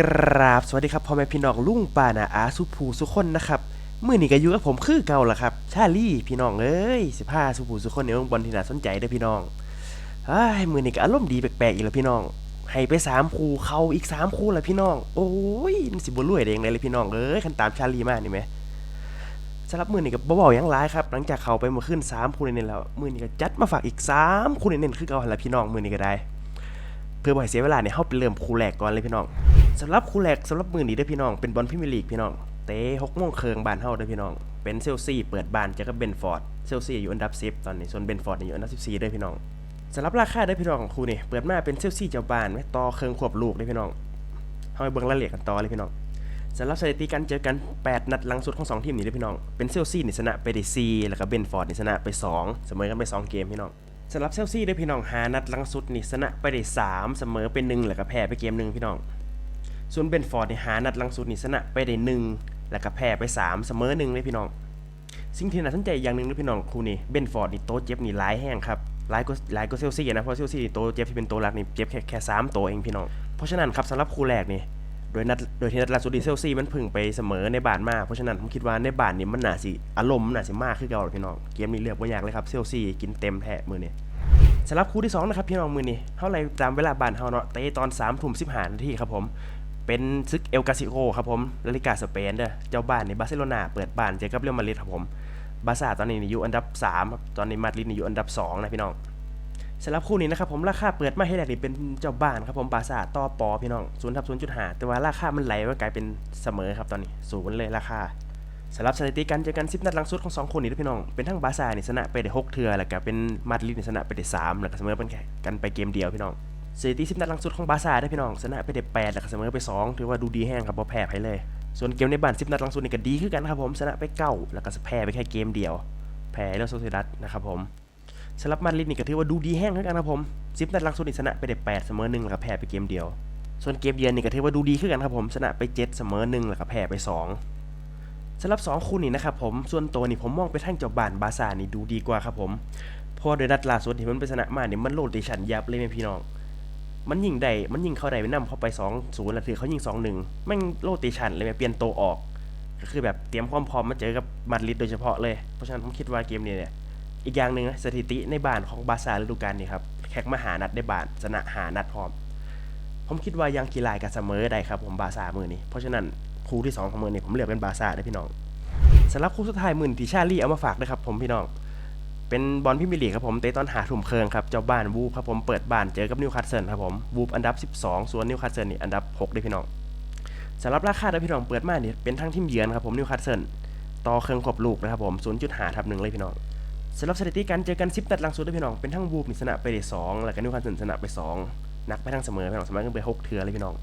กราบสวัสดีครับพ่อแม่พี่น้องลุงป้านาอาสุภูสุคนนะครับมื่อนี้ก็อยู่กับผมคือเก่าละครับ ชาลี่พี่น้องเอ้ยสิบห้าสุภูสุคนในวงบอลที่น่าสนใจเด้อพี่น้องไอ้ยมื่อนี้ก็อารมณ์ดีแปลกๆอีกแล้วพี่น้องให้ไปสามคูเขาอีกสามคูแล้วพี่น้อง โอ้ยมันสิบ่รวยได้ยังไงเลยพี่น้องเอ้ยคันตามชาลี่มานี่ไหมสำหรับมื่อนี้ก็บ่เบาๆยังหลายครับหลังจากเขาไปเมื่อขึ้นสามคูเน้นแล้วมื่อนี้ก็จัดมาฝากอีกสามคูเน้นคือเก่าหั่นละพี่น้องมื่อนี้ก็ได้ เพื่อบ่ให้เสียเวลาเนี่ยเฮาไปเริ่มคู่แรกก่อนเลยพี่น้อง สำหรับคู่แรกสำหรับมือนี้เด้พี่น้องเป็นบอลพรีเมียร์ลีกพี่น้องเตะ6โมงเครึ่งบานเฮาเด้พี่น้องเป็นเชลซีเปิดบานเจอกับเบนฟอร์ดเชลซีอยู่อันดับ10ตอนนี้ส่วนเบนฟอร์ดอยู่อันดับ14เด้พี่น้องสำหรับราคาเด้พี่น้องของคู่นี่เปิดมาเป็นเชลซีเจ้าบานไว้ต่อเคืองควบลูกเด้พี่น้องเฮาไปเบิ่งรายละเอียดกันต่อเลยพี่น้องสำหรับสถิติการเจอกัน 8 นัดหลังสุดของสองทีมนี้เด้พี่น้อง เป็นเชลซีนี่ชนะไปได้4แล้วก็เบนฟอร์ดนี่ชนะไปสองเสมอกันไปสองเกมพี่น้องสำหรับเชลซีได้พี่น้องหานัดหลังสุดนี่ชนะไปได้3เสมอเป็น1แล้วก็แพ้ไปเกมหนึ่งพี่น้อง ส่วนเบนฟอร์ดนี่หานัดลังสุดนี่ชนะไปได้1แล้วก็แพ้ไป3เสมอ1เลยพี่น้อง สิ่งที่น่าสนใจอย่างหนึ่งนะพี่น้องคู่นี้เบนฟอร์ดนี่โตเจ็บนี่หลายแห้งครับหลายก็หลายก็เชลซี่นะเพราะเชลซีนี่โตเจ็บที่เป็นโตหลักนี่เจ็บแค่แค่สามโตวเองพี่น้องเพราะฉะนั้นครับสำหรับคู่แรกนี่โดยนัดโดยที่นัดล่าสุดนี่เชลซีมันพึ่งไปเสมอในบ้านมากเพราะฉะนั้นผมคิดว่าในบ้านนี่มันน่าสิอารมณ์มันน่าสิมากขึ้นเก่าพี่น้องเกมนี้เลือกบ่ยากเลยครับเชลซีกินเต็มแท้มือเนี้สำหรับคู่ที่2นะครับพี่น้องมือนี้เท่าไรตามเวลาบ้านเฮาเนาะเตะตอน3ามทุ่มสิบหานาทีครับผม เป็นซึกเอลกาซิโกครับผมลาลิกาสเปนเด้อเจ้าบ้านในบาร์เซโลนาเปิดบ้านเจอกับเรอัลมาดริดครับผมบาซ่าตอนนี้นี่อยู่อันดับ3ครับตอนนี้มาดริดนี่อยู่อันดับ 2 นะพี่น้องสำหรับคู่นี้นะครับผมราคาเปิดมาให้แรกนี่เป็นเจ้าบ้านครับผมบาซ่าต่อปอพี่น้อง0ทับ0.5แต่ว่าราคามันไหลมากลายเป็นเสมอครับตอนนี้ศูนย์เลยราคาสำหรับสถิติการเจอกัน 10 นัดหลังสุดของ 2 คนนี้ด้วยพี่น้อง เป็นทั้งบาซ่านี่ชนะไปได้6เทือแล้วก็เป็นมาดริดนี่ชนะไปได้3แล้วก็เสมอเป็นแค่กันไปเกมเดียวพี่น้อง สถิติ10นัดหลังสุดของบาร์ซ่าได้พี่น้องชนะไปได้8แล้วก็เสมอไป2ถือว่าดูดีแห้งครับบ่แพ้ใครเลย ส่วนเกมในบ้าน10นัดหลังสุดนี่ก็ดีขึ้นกันครับผมชนะไป9แล้วก็แพ้ไปแค่เกมเดียว แพ้แล้วโซเซดัสนะครับผมสำหรับมาดริดนี่ก็ถือว่าดูดีแห้งขึ้นกันครับผม10นัดหลังสุดนี่ชนะไปได้8เสมอ1แล้วก็แพ้ไปเกมเดียว ส่วนเกมเยือนนี่ก็ถือว่าดูดีขึ้นกันครับผมชนะไป7เสมอ1แล้วก็แพ้ไป2สำหรับ 2 คู่นี้นะครับผมส่วนตัวนี่ผมมองไปทางเจ้าบ้านบาซ่านี่ดูดีกว่าครับผมเพราะโดยนัดล่าสุดที่มันไปชนะมาเนี่ยมันโลดดิชันยับเลยแม่พี่น้อง มันยิงได้ มันยิงเข้าได้ไปนำเข้าไป2 0แล้วถือเขายิง2 1แม่งโลดดิชันเลยแม่เปลี่ยนโตออก ก็คือแบบเตรียมความพร้อมมาเจอกับมาดริดโดยเฉพาะเลย เพราะฉะนั้นผมคิดว่าเกมนี้เนี่ย อีกอย่างหนึ่งนะสถิติในบ้านของบาซ่าฤดูกาลนี้ครับ แข่งมาหานัดได้บ้านชนะหานัดพร้อม ผมคิดว่ายังกีฬายกับเสมอได้ครับผมบาซ่ามือนี้ เพราะฉะนั้นคู่ที่สองของมือนี้ผมเลือกเป็นบาซ่าได้พี่น้องสำหรับคู่สุดท้ายมื่นที่ชาลี่เอามาฝากนะครับผมพี่น้อง เป็นบอลพิมยร์ลีกครับผมเตะตอนหาถุ่มเคิงครับเจ้าบ้านวูฟครับผมเปิดบ้านเจอกับนิวคาสเซิลครับผมวูฟอันดับ 12 ส่วนนิวคาสเซิลนี่อันดับ6ด้พี่น้องสำหรับราคาเด้พี่น้องเปิดมาเนี่ยเป็นทั้งทีมเยือนครับผมนิวคาสเซิลต่อเครื่องขบลูกนะครับผม0.5ทับหนึ่งเลยพี่น้องสำหรับสถิติการเจอกัน10นัดหลังสุดด้วยพี่น้องเป็นทั้งวูฟชนะไปได้2แล้วก็นิวคาสเซิลชนะไป 2 นักไปทั้งเสมอพี่น้องเสมอกันไปหกเทือเลยพี่น้อง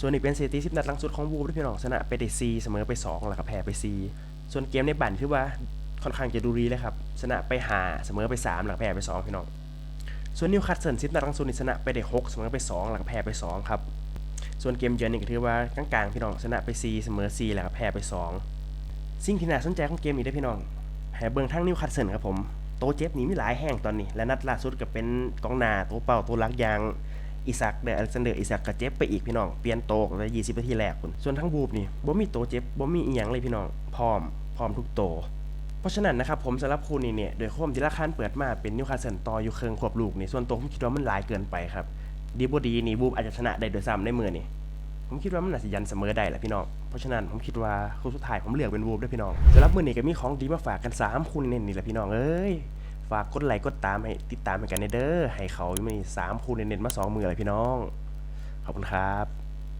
ส่วนอีกเป็นสถิติ10นัดหลังสุดของวูฟด้วยพี่น้องชนะไปได้4เสมอไป2แล้วก็แพ้ไป4ส่วนเกมในบันคือว่า ค่อนข้างจะดูรีเลยครับชนะไปหาเสมอไป3หลังแพ้ไป 2 พี่น้อง ส่วนนิวคาสเซิลซิตนัดลังสุดนี่ชนะไปได้6เสมอไป 2 หลังแพ้ไป 2 ครับ ส่วนเกมเยือนนี่ก็ถือว่ากลางๆพี่น้องชนะไป 4 เสมอ 4 หลังแพ้ไป 2 สิ่งที่น่าสนใจของเกมนี้ได้พี่น้องแห่เบิงทั้งนิวคาสเซิลครับผมโตเจ็บนี่มีหลายแห่งตอนนี้ และนัดล่าสุดก็เป็นกองหน้าตัวเป่าตัวรักยางอิซักเดอเล็กซานเดอร์อิซักก็เจ็บไปอีกพี่น้อง เปลี่ยนโตก็ได้20นาทีแรกคุณส่วนทั้งบูบนี่บ่มีโตเจ็บบ่มีอีหยังเลยพี่น้อง พร้อม พร้อมทุกโต เพราะฉะนั้นนะครับผมสำหรับคู่นี้เนี่ยโดยความที่ราคาเปิดมาเป็นนิวคาสเซิลต่ออยู่เครื่องควบลูกนี่ส่วนตัวผมคิดว่ามันหลายเกินไปครับดีบดีนี่บูบอาจจะชนะได้โดยซ้ำในมือนี่ผมคิดว่ามันน่าจะยันเสมอได้แหละพี่น้องเพราะฉะนั้นผมคิดว่าคู่สุดท้ายผมเลือกเป็นบูบด้วยพี่น้องสำหรับมือนี้ก็มีของดีมาฝากกัน 3 คู่เน้นนี่แหละพี่น้องเอ้ยฝากกดไลค์กดตามให้ติดตามให้กันในเด้อให้เขามีสามคู่เน้นๆมาสองมือเลยพี่น้องขอบคุณครับ